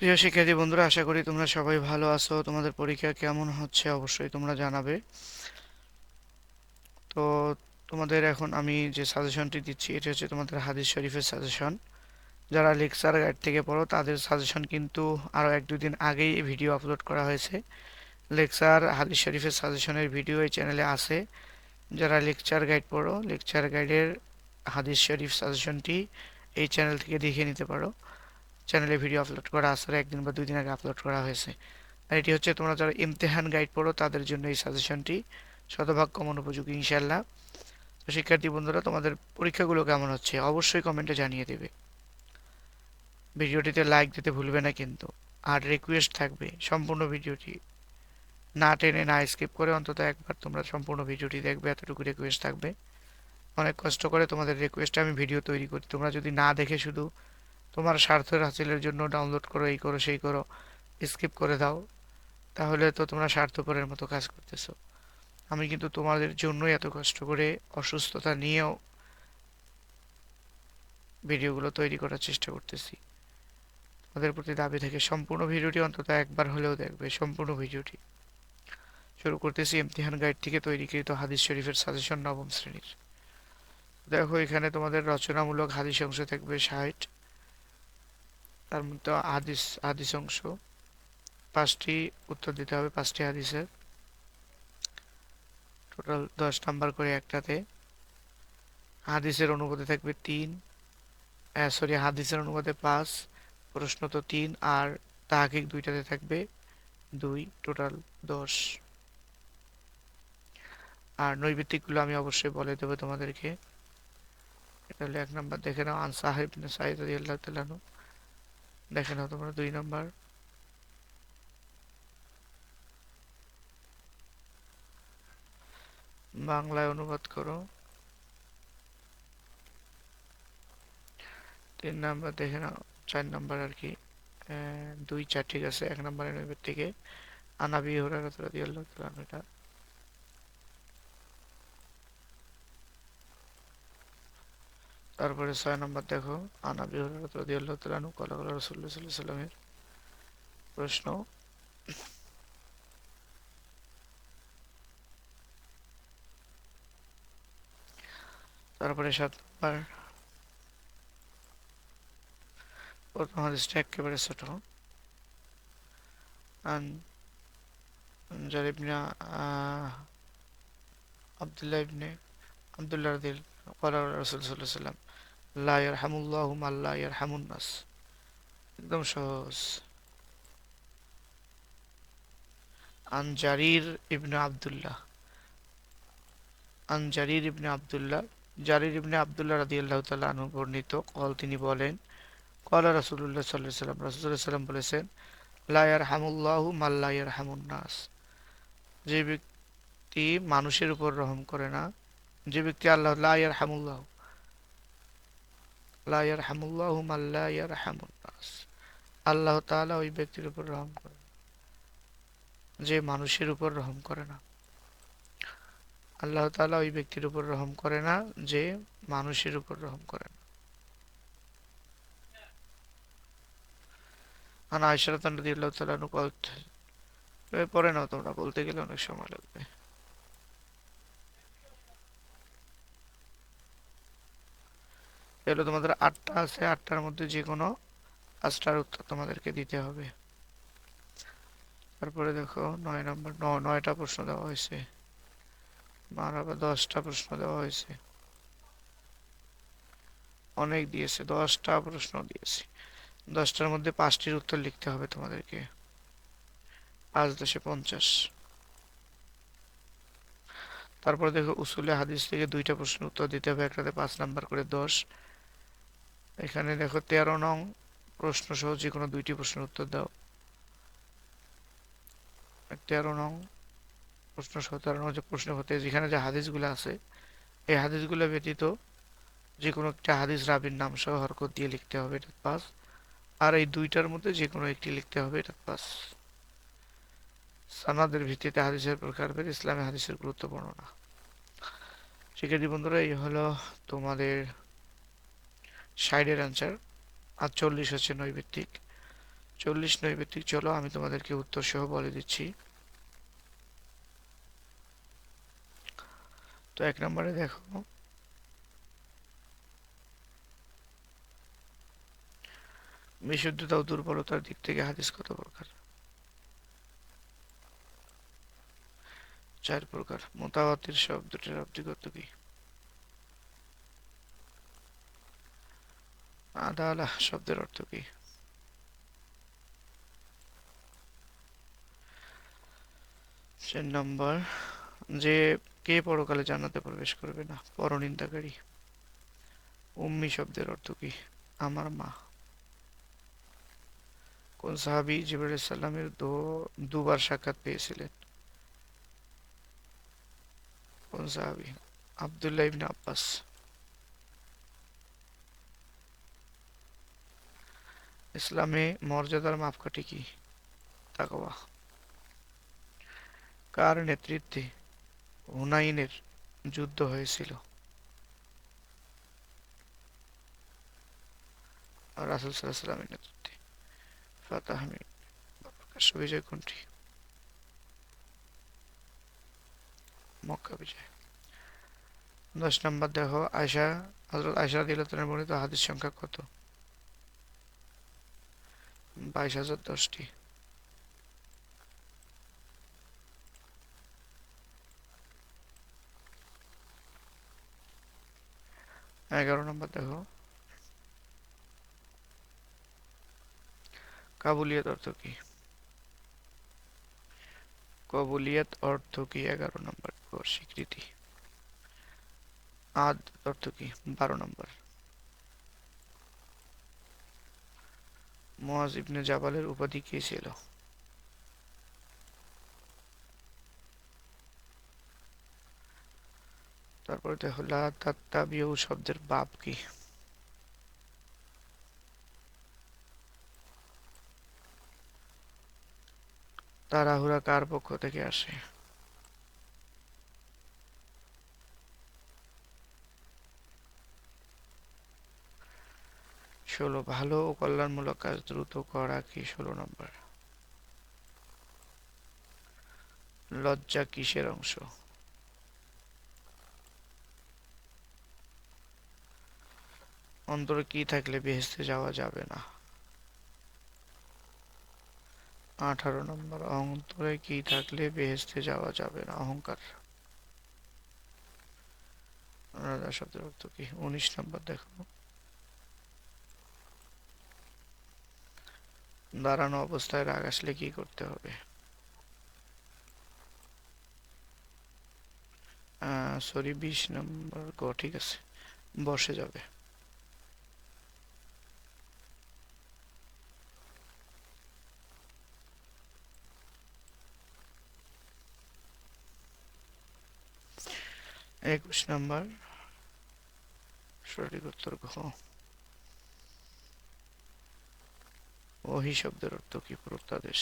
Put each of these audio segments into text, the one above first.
প্রিয় শিক্ষার্থী বন্ধুরা, আশা করি তোমরা সবাই ভালো আছো। তোমাদের পরীক্ষা কেমন হচ্ছে অবশ্যই তোমরা জানাবে। তো তোমাদের এখন আমি যে সাজেশনটি দিচ্ছি, এটা হচ্ছে তোমাদের হাদিস শরীফের সাজেশন যারা লেকচার গাইড থেকে পড়ো, তাদের সাজেশন কিন্তু আরও এক দুদিন আগেই ভিডিও আপলোড করা হয়েছে। লেকচার হাদিস শরীফের সাজেশনের ভিডিও এই চ্যানেলে আছে। যারা লেকচার গাইড পড়ো লেকচার গাইডের হাদিস শরীফ সাজেশনটি এই চ্যানেল থেকে দেখে নিতে পারো। চ্যানেলে ভিডিও আপলোড করা আছে একদিন বা দুই দিন আগে আপলোড করা হয়েছে। আর এটি হচ্ছে, তোমরা যারা ইমতেহান গাইড পড়ো, তাদের জন্য এই সাজেশনটি শতভাগ কমন উপযোগী ইনশাল্লাহ তো শিক্ষার্থী বন্ধুরা, তোমাদের পরীক্ষাগুলো কেমন হচ্ছে? অবশ্যই কমেন্টে জানিয়ে দেবে। ভিডিওটিতে লাইক দিতে ভুলবে না কিন্তু। আর রিকোয়েস্ট থাকবে সম্পূর্ণ ভিডিওটি। না টেনে, না স্কিপ করে অন্তত একবার তোমরা সম্পূর্ণ ভিডিওটি দেখবে, এতটুকু রিকোয়েস্ট থাকবে। অনেক কষ্ট করে তোমাদের রিকোয়েস্টে আমি ভিডিও তৈরি করি। তোমরা যদি না দেখে শুধু তোমার স্বার্থের হাসিলের জন্য ডাউনলোড করো, এই করো, সেই করো স্কিপ করে দাও। তাহলে তো তোমরা স্বার্থপরের মতো কাজ করতেছো। আমি কিন্তু তোমাদের জন্যই এত কষ্ট করে অসুস্থতা নিয়েও ভিডিওগুলো তৈরি করার চেষ্টা করতেছি। তোমাদের প্রতি দাবি থেকে সম্পূর্ণ ভিডিওটি অন্তত একবার হলেও দেখবে, সম্পূর্ণ ভিডিওটি। শুরু করতেছি ইমতিহান গাইড থেকে তৈরিকৃত হাদিস শরীফের সাজেশন নবম শ্রেণির। দেখো, এখানে তোমাদের রচনামূলক হাদিস অংশ থাকবে ষাট। তার মধ্যে হাদিস হাদিস অংশ। পাঁচটি উত্তর দিতে হবে, পাঁচটি হাদিসের। টোটাল দশ নাম্বার করে একটাতে। হাদিসের অনুপাতে থাকবে তিন সরি হাদিসের অনুপাতে পাঁচ, প্রশ্ন তো তিন, আর তাহাকিক দুইটাতে থাকবে দুই টোটাল দশ। আর নৈবিত্তিকগুলো আমি অবশ্যই বলে দেবো তোমাদেরকে। এটা হলো এক নাম্বার, দেখে নাও, আন সাহেব সাইদ আল্লাহ তালানু দেখে নাও তোমরা দুই নাম্বার। বাংলায় অনুবাদ করো। তিন নাম্বার দেখে নাও চার নাম্বার আর কি। দুই চার, ঠিক আছে, এক নম্বরের থেকে। আনাবি তাআলা এটা। তারপরে ছয় নম্বর দেখো, আনা বিহরানু রদিয়াল্লাহ তালানু সাল্লামের প্রশ্ন। তারপরে সাত নম্বর প্রথম হাদিসটা একেবারে ছোট। আন জারিবনা আবদুল্লাহ ইবনে আবদুল্লাহ দিল কলা রসুল সাল্লাহ সাল্লাম লা ইয়ারহামুল্লাহু মান লা ইয়ারহামুন নাস। একদম সহজ। আন জারির ইবনে আব্দুল্লাহ। আন জারির ইবনে আব্দুল্লাহ। জারির ইবনে আব্দুল্লাহ রাদিয়াল্লাহু তাআলা আনহু বর্ণিত কল তিনি বলেন, কলা রাসূলুল্লাহ সাল্লাল্লাহু আলাইহি সাল্লাম রাসূলুল্লাহ সাল্লাম বলেছেন লায়ার হামুল্লাহ মান লা ইয়ারহামুন নাস। যে ব্যক্তি মানুষের উপর রহম করে না, যে ব্যক্তি আল্লাহ লা ইয়ারহামুল্লাহু আল্লাহ তাআলা ওই ব্যক্তির উপর রহম যে মানুষের উপর রহম করে না। আল্লাহ তাআলা ওই ব্যক্তির উপর রহম করে না, যে মানুষের উপর রহম করে না। আনা আয়সা রাদিয়াল্লাহু তাআলা নাও তোমরা, বলতে গেলে অনেক সময় লাগবে। এগুলো তোমাদের আটটা আছে, আটটার মধ্যে যে কোনো পাঁচটার উত্তর তোমাদেরকে দিতে হবে। তারপরে দেখো, নয় নম্বর নয়টা প্রশ্ন দেওয়া হয়েছে। আর আবার দশটা প্রশ্ন দেওয়া হয়েছে। অনেক দিয়েছে, দশটা প্রশ্ন দিয়েছে। দশটার মধ্যে পাঁচটির উত্তর লিখতে হবে তোমাদেরকে। পাঁচ দশে পঞ্চাশ। তারপরে দেখো, উসুলে হাদিস থেকে দুইটা প্রশ্ন উত্তর দিতে হবে, একটাতে পাঁচ নাম্বার করে দশ এখানে দেখো তেরো নং প্রশ্ন সহ যে কোনো দুইটি প্রশ্নের উত্তর দাও। তেরো নং প্রশ্ন সহ তেরো নং যে প্রশ্ন হতে যেখানে যে হাদিসগুলো আছে, এই হাদিসগুলো ব্যতীত যে কোনো একটা হাদিস রাবির নাম সহ হরকত দিয়ে লিখতে হবে, এটা পাস। আর এই দুইটার মধ্যে যে কোনো একটি লিখতে হবে, এটা পাস। সানাদের ভিত্তিতে হাদিসের প্রকার প্রকারভেদ ইসলামী হাদিসের গুরুত্বপূর্ণ না। শিক্ষার্থী বন্ধুরা, এই হলো তোমাদের সাইডের অ্যান্সার আর চল্লিশ হচ্ছে নৈভিত্তিক চল্লিশ নৈবেদিক চলো, আমি তোমাদেরকে উত্তর সহ বলে দিচ্ছি। তো এক নম্বরে দেখো। বিশুদ্ধতা ও দুর্বলতার দিক থেকে হাদিস কত প্রকার? চার প্রকার। মোতাবাতির শব্দটির অর্থ কত কি? আদালাহ শব্দের অর্থ কি? নম্বর, যে কে পরকালে জান্নাতে প্রবেশ করবে না? পরনিন্দাকারী। উম্মি শব্দের অর্থ কি? আমার মা। কোন সাহাবি জিবরাইল সাল্লামের দুবার সাক্ষাৎ পেয়েছিলেন? কোন সাহাবি? আব্দুল্লাহ ইবনে আব্বাস। ইসলামে মর্যাদার মাপকাঠি কি? তাকওয়া কার নেতৃত্বে হুনাইনের যুদ্ধ হয়েছিল? রাসুল সাল্লাহ সাল্লামের নেতৃত্বে। বিজয় কোনটি? মক্কা বিজয়। দশ নম্বর দেখো আয়সা হজরত আয়সা দিলতনের বর্ণিত হাদিস সংখ্যা কত? বাইশ হাজার দশটি। এগারো নম্বর দেখো। কাবুলিয়ত অর্থ কি? কবুলিয়ত অর্থ কি? এগারো নম্বর, স্বীকৃতি। আদ অর্থ কি? বারো নম্বর। মুয়াজ ইবনে জাবালের উপাধি কি ছিল? তারপরে দেখো লা তাত্তাবিউ শব্দের বাপ কি? তাড়াহুড়া কার পক্ষ থেকে আসে? ষোলো, ভালো ও কল্যাণমূলক কাজ দ্রুত করা কি ষোলো নম্বর? লজ্জা কিসের অংশ? অন্তরে কি থাকলে বেহেস্তে যাওয়া যাবে না? আঠারো নম্বর, অন্তরে কি থাকলে বেহেস্তে যাওয়া যাবে না? অহংকার। রাজা শব্দের অর্থ কি? উনিশ নম্বর দেখো। দাঁড়ানো অবস্থায় রাগ আসলে কি করতে হবে? সরি বিশ নম্বর গো, ঠিক আছে। বসে যাবে। একুশ নম্বর সঠিক উত্তর ঘ ওহি শব্দের অর্থ কি প্রত্যাদেশ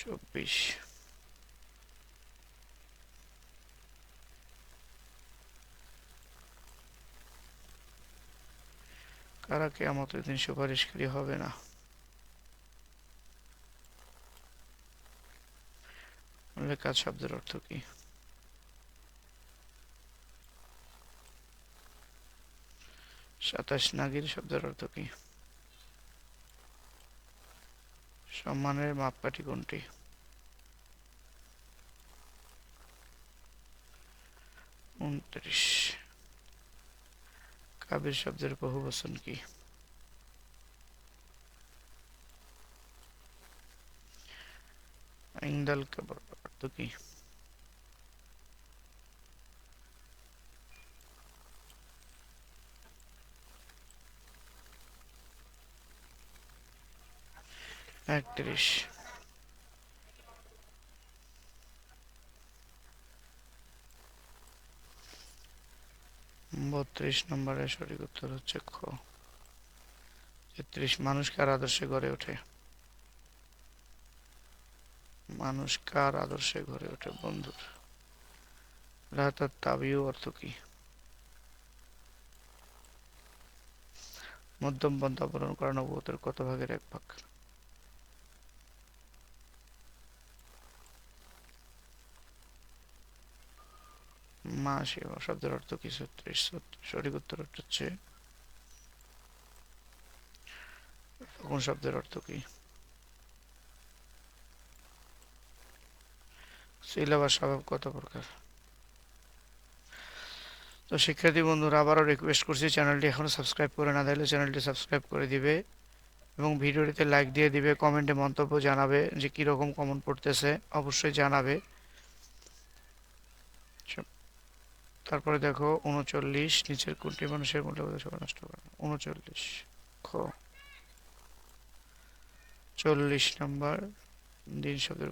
চব্বিশ। কারা কেয়ামতের দিন সুপারিশকারী হবে না? লেখা শব্দের অর্থ কি? সাতাশ নাগির শব্দের অর্থ কি? সম্মানের মাপকাঠি কোনটি? উনত্রিশ। কাবির শব্দের বহু বচন কি? কাবার অর্থ কি? একত্রিশ। বত্রিশ নম্বরের সঠিক উত্তর হচ্ছে খ। তেত্রিশ। মানুষ কার আদর্শে গড়ে ওঠে। মানুষ কার আদর্শে গড়ে ওঠে বন্ধুর? রাহাতার তাবিউ অর্থ কি? মধ্যম পন্থা অবলম্বন করা নবুয়তের কত ভাগের এক ভাগ? মা সেবা শব্দের অর্থ কি? ছত্রিশ সঠিক উত্তর হচ্ছে কোন শব্দের অর্থ কি? সিলেবাস স্বভাব কত প্রকার? তো শিক্ষার্থী বন্ধুরা, আবারও রিকোয়েস্ট করছি চ্যানেলটি এখনও সাবস্ক্রাইব করে না দিলে চ্যানেলটি সাবস্ক্রাইব করে দিবে এবং ভিডিওটিতে লাইক দিয়ে দিবে কমেন্টে মন্তব্য জানাবে যে কীরকম কমেন্ট পড়তেছে, অবশ্যই জানাবে। তারপরে দেখো, উনচল্লিশ, নিচের কোনটি মানুষের সবাই নষ্ট করে উনচল্লিশ, খ। চল্লিশ নম্বর, দিন শব্দের